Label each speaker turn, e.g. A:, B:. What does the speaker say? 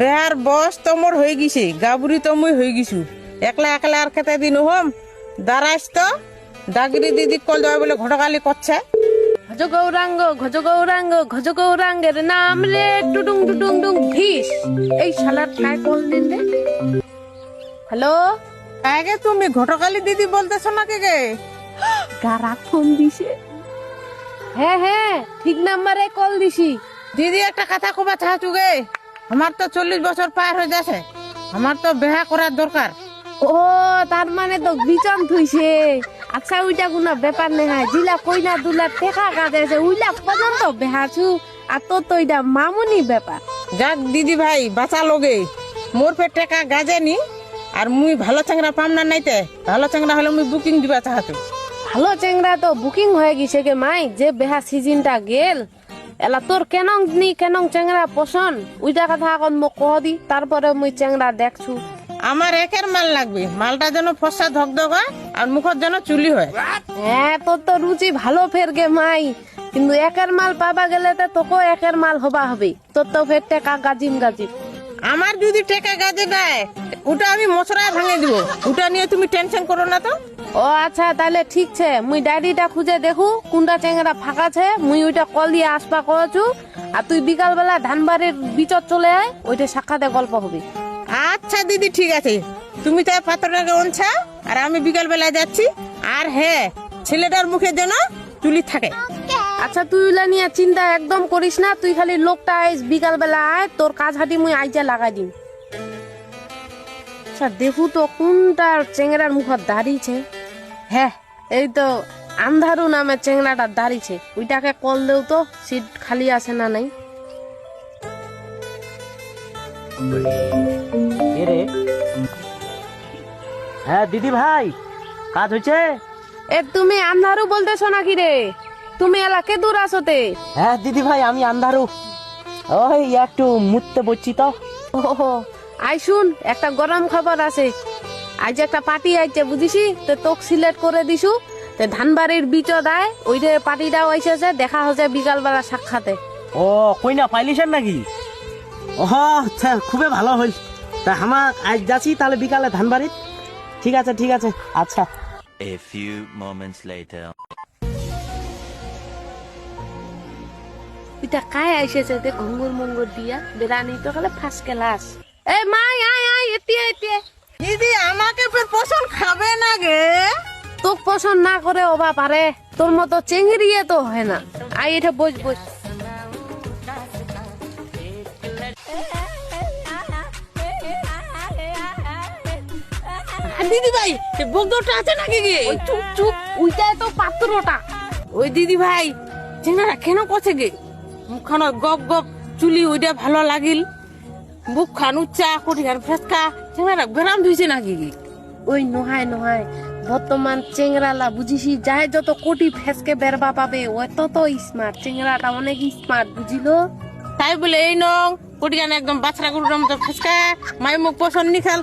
A: বেহার বস তো মোর হয়ে গেছে গাবুরি তো মুই হয়ে গেছু। একলা একলা আর খেতে দিন হোম দাঁড়াইস তো। ডাগরি দিদি কল দেওয়া বলে ঘটকালি করছে।
B: ঘজ গৌরাঙ্গ ঘজ গৌরাঙ্গ ঘজ গৌরাঙ্গের নাম রে টুডুং টুডুং ডুং ঢিস এই শালার কায় কল দিন রে হ্যালো?
A: আগে তুমি ঘটকালি দিদি বলতেছো নাকি গে?
B: কারা ফোন দিছে। হ্যাঁ হ্যাঁ ঠিক নাম্বারে কল দিছি।
A: দিদি একটা কথা কবা গে। আমার তো চল্লিশ বছর পার হয়ে যাচ্ছে আমার তো বেহা করার দরকার।
B: ও তার মানে তো বিচন থুইছে। আচ্ছা ওইটা কোনো ব্যাপার নেই হয়। জিলা কইনা দুলা টেকা কাজে উইলা পর্যন্ত বেহাছু। আর তোর তো এটা মামুনি ব্যাপার।
A: যাক দিদি ভাই বাঁচা লোগে। মোর ফের টাকা গাজে নি আর মুই ভালো চাংরা পাম না নাইতে। ভালো চাংরা হলে মুই বুকিং দিবা চাহাচু
B: ভালো চেংরা তো বুকিং হয়ে গেছে গে মাই যে বেহা সিজনটা গেল। এলা তোর কেনং নি কেনং চেংরা পছন্দ ওইটা কথা এখন মোক কহ দি তারপরে মুই চেংরা দেখছু।
A: আমার একের মাল লাগবে মালটা যেন ফসা ধকধকা আর মুখর যেন চুলি হয়।
B: হ্যাঁ তোর তো রুচি ভালো ফের গে মাই কিন্তু একের মাল পাবা গেলে তো তোকে একের মাল হবা হবে। তোর তো ফের টেকা গাজিম গাজিম।
A: আমার যদি টেকা গাজে দেয় ওটা আমি মশলায় ভাঙে দিব। ওটা নিয়ে তুমি টেনশন করো না তো।
B: ও আচ্ছা তাহলে ঠিক ছে। মুই ডায়েরিটা খুঁজে দেখু কোনটা চেংরা ফাঁকা ছে মুই ওইটা কল দিয়ে আসবা করছু। আর তুই বিকাল বেলা ধানবাড়ির বিচর চলে আয় ওইটা সাক্ষাতে গল্প হবে।
A: আচ্ছা দিদি ঠিক আছে। তুমি তাই পাত্রটাকে অনছা আর আমি বিকাল বেলায় যাচ্ছি। আর হ্যাঁ ছেলেটার মুখে যেন চুলি থাকে।
B: আচ্ছা তুই ওইলা নিয়ে চিন্তা একদম করিস না তুই খালি লোকটা আইস বিকাল বেলা আয় তোর কাজ হাঁটি মুই আইজা লাগাই দিম। আচ্ছা দেখু তো কোনটা চেংড়ার মুখত দাঁড়িয়েছে হ্যাঁ এই তো আন্ধারু নামে চেংড়াটা দাঁড়িয়েছে ওইটাকে কল দেও তো সিট খালি আছে না নাই?
C: হ্যাঁ দিদি ভাই কাজ হয়েছে
B: এ তুমি আন্ধারু বলতেছো নাকি রে? তুমি এলাকে দূর আসতে
C: হ্যাঁ দিদি ভাই আমি আন্ধারু। ওই একটু মুততে বসছি তো।
B: ও আই শুন একটা গরম খবর আছে। আজ একটা পার্টি আইছে বুঝিসি? তো তোক সিলেক্ট করে দিছু তে ধানবাড়ির বিচ দায় ওই যে পার্টিটাও আইসেছে দেখা হচ্ছে বিকালবেলা সাক্ষাতে।
C: ও কই না পাইলিছেন নাকি? ও আচ্ছা খুবই ভালো হইল। তা আমার আজ যাচ্ছি তাহলে বিকালে ধানবাড়িত ঠিক আছে ঠিক আছে আচ্ছা।
D: A few moments later.
B: এটা কায় আইসেছে তে ঘুঙ্গুর মুঙ্গুর দিয়া। বেড়ানি তো খালে ফার্স্ট ক্লাস। এ মাই আয় আয় এটিয়ে এটিয়ে
A: দিদি আমাকে ফের পছন্দ খাবে না গে?
B: তোক পছন্দ না করে ওবা পারে তোর মতো চেঙ্গিরিয়ে তো হয় না। আই এটা বস বস।
A: দিদি ভাই বগদটা আছে নাকি গে?
B: ওই চুপ চুপ ওইটাই তো পাত্রটা।
A: ওই দিদি ভাই চেঙ্গারা কেন করছে গে? মুখখান গপ গপ চুলি ওইটা ভালো লাগিল। বুক খান উচ্চা কোটি খান ফেসকা চেংরা বেরাম ধুইছে নাকি
B: ওই নহায় নহায় বর্তমান চেংরালা বুঝিসি যায় যত কোটি ফেসকে বেরবা পাবে ও তত স্মার্ট চেংরাটা অনেক স্মার্ট বুঝিলো?
A: তাই বলে এই নং কোটি একদম বাছরা গরুর মতো ফেসকা মাই মুখ পছন্দ নিখাল।